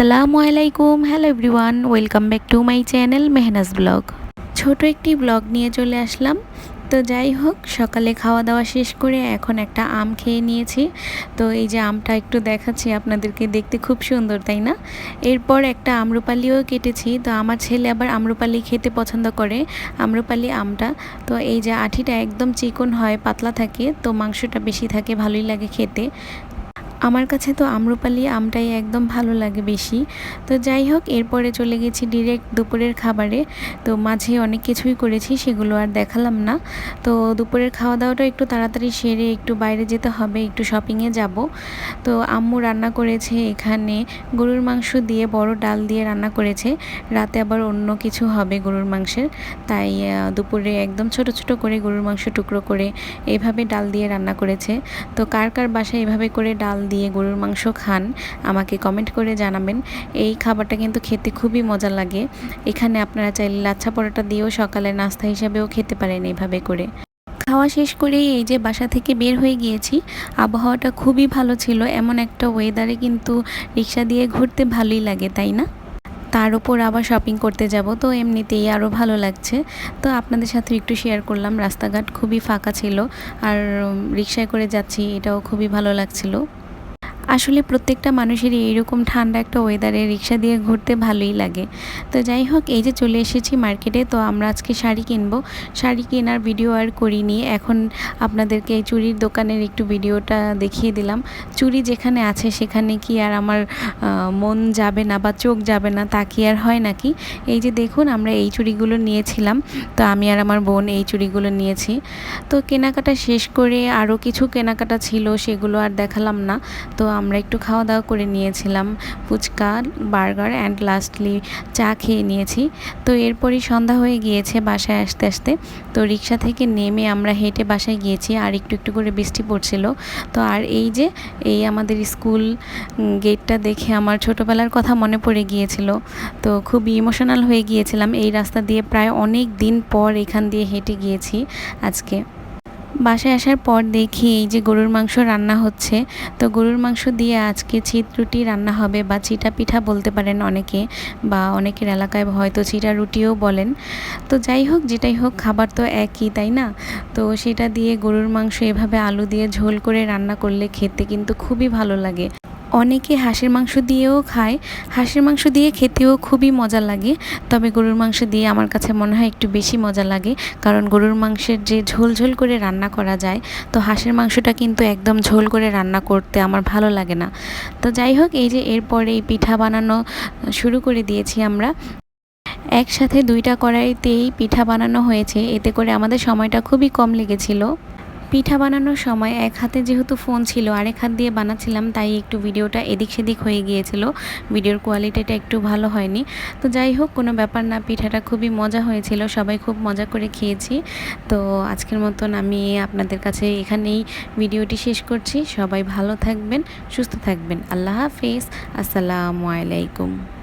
আসসালামু আলাইকুম hello everyone welcome back to my channel Mehnaz blog ছোট একটি ব্লগ নিয়ে চলে আসলাম। তো যাই হোক, সকালে খাওয়া দাওয়া শেষ করে এখন একটা আম খেয়ে নিয়েছি। তো এই যে আমটা একটু দেখাচ্ছি, আপনাদেরকে দেখতে খুব সুন্দর, তাই না? এরপর একটা আম্রপালিও কেটেছি। তো আমার ছেলে আবার আম্রপালি খেতে পছন্দ করে, আম্রপালি আমটা। তো এই যে আঠিটা একদম চিকন হয়, পাতলা থাকে, তো মাংসটা বেশি থাকে, ভালোই লাগে খেতে। আমার কাছে তো আম্রপালি আমটাই একদম ভালো লাগে বেশি। তো যাই হোক, এরপরে চলে গেছি ডিরেক্ট দুপুরের খাবারে। তো মাঝে অনেক কিছুই করেছি, সেগুলো আর দেখালাম না। তো দুপুরের খাওয়া দাওয়াটা একটু তাড়াতাড়ি সেরে একটু বাইরে যেতে হবে, একটু শপিংয়ে যাব। তো আম্মু রান্না করেছে এখানে গরুর মাংস দিয়ে, বড় ডাল দিয়ে রান্না করেছে। রাতে আবার অন্য কিছু হবে গরুর মাংসের। তাই দুপুরে একদম ছোট ছোট করে গরুর মাংস টুকরো করে এইভাবে ডাল দিয়ে রান্না করেছে। তো কার কার বাসায় এভাবে করে ডাল দিয়ে গরুর মাংস খান, আমাকে কমেন্ট করে জানাবেন। এই খাবারটা কিন্তু খেতে খুবই মজা লাগে। এখানে আপনারা চাইলে লাচ্ছা পরোটা দিয়েও সকালে নাস্তা হিসাবেও খেতে পারেন এইভাবে করে। খাওয়া শেষ করেই এই যে বাসা থেকে বের হয়ে গিয়েছি, আবহাওয়াটা খুবই ভালো ছিল, এমন একটা ওয়েদারে কিন্তু রিক্সা দিয়ে ঘুরতে ভালোই লাগে, তাই না? তার উপর আবার শপিং করতে যাব, তো এমনিতেই আরও ভালো লাগছে। তো আপনাদের সাথে একটু শেয়ার করলাম, রাস্তাঘাট খুবই ফাঁকা ছিল, আর রিক্সায় করে যাচ্ছি, এটাও খুবই ভালো লাগছিল। আসলে প্রত্যেকটা মানুষেরই এইরকম ঠান্ডা একটা ওয়েদারে রিক্সা দিয়ে ঘুরতে ভালোই লাগে। তো যাই হোক, এই যে চলে এসেছি মার্কেটে তো আমরা আজকে শাড়ি কিনবো। শাড়ি কেনার ভিডিও আর করিনি। এখন আপনাদেরকে এই চুরির দোকানের একটু ভিডিওটা দেখিয়ে দিলাম। চুরি যেখানে আছে সেখানে কি আর আমার মন যাবে না বা চোখ যাবে না তা কি আর হয় নাকি? এই যে দেখুন, আমরা এই চুড়িগুলো নিয়েছিলাম। তো আমি আর আমার বোন এই চুড়িগুলো নিয়েছি। তো কেনাকাটা শেষ করে আরও কিছু কেনাকাটা ছিল, সেগুলো আর দেখালাম না। তো আমরা একটু খাওয়া দাওয়া করে নিয়েছিলাম। ফুচকা, বার্গার অ্যান্ড লাস্টলি চা খেয়ে নিয়েছি। তো এরপরই সন্ধ্যা হয়ে গিয়েছে বাসায় আসতে আসতে। তো রিক্সা থেকে নেমে আমরা হেঁটে বাসায় গিয়েছি আর একটু একটু করে বৃষ্টি পড়ছিল। তো আর এই যে, এই আমাদের স্কুল গেটটা দেখে আমার ছোটোবেলার কথা মনে পড়ে গিয়েছিল। তো খুব ইমোশনাল হয়ে গিয়েছিলাম। এই রাস্তা দিয়ে প্রায় অনেক দিন পর এখান দিয়ে হেঁটে গিয়েছি আজকে। বাসায় আসার পর দেখি এই যে গরুর মাংস রান্না হচ্ছে। তো গরুর মাংস দিয়ে আজকে চিত রুটি রান্না হবে বা চিটা পিঠা বলতে পারেন অনেকে বা অনেকের এলাকায় হয়তো চিটা রুটিও বলেন। তো যাই হোক, যেটাই হোক, খাবার তো একই, তাই না? তো সেটা দিয়ে গরুর মাংস এভাবে আলু দিয়ে ঝোল করে রান্না করলে খেতে কিন্তু খুবই ভালো লাগে। অনেকে হাঁসের মাংস দিয়েও খায়। হাঁসের মাংস দিয়ে খেতেও খুবই মজা লাগে। তবে গরুর মাংস দিয়ে আমার কাছে মনে হয় একটু বেশি মজা লাগে। কারণ গরুর মাংসের যে ঝোল ঝোল করে রান্না করা যায়, তো হাঁসের মাংসটা কিন্তু একদম ঝোল করে রান্না করতে আমার ভালো লাগে না। তো যাই হোক, এই যে এরপরে এই পিঠা বানানো, শুরু করে দিয়েছি আমরা। একসাথে দুইটা কড়াইতেই পিঠা বানানো হয়েছে। এতে করে আমাদের সময়টা খুবই কম লেগেছিল। পিঠা বানানোর সময় এক হাতে যেহেতু ফোন ছিল, আরেক হাত দিয়ে বানাচ্ছিলাম, তাই একটু ভিডিওটা এদিক সেদিক হয়ে গিয়েছিল। ভিডিওর কোয়ালিটিটা একটু ভালো হয়নি। তো যাই হোক, কোনো ব্যাপার না, পিঠাটা খুবই মজা হয়েছিল, সবাই খুব মজা করে খেয়েছি। তো আজকের মতন আমি আপনাদের কাছে এখানেই ভিডিওটি শেষ করছি। সবাই ভালো থাকবেন, সুস্থ থাকবেন। আল্লাহ হাফিজ। আসসালামু আলাইকুম।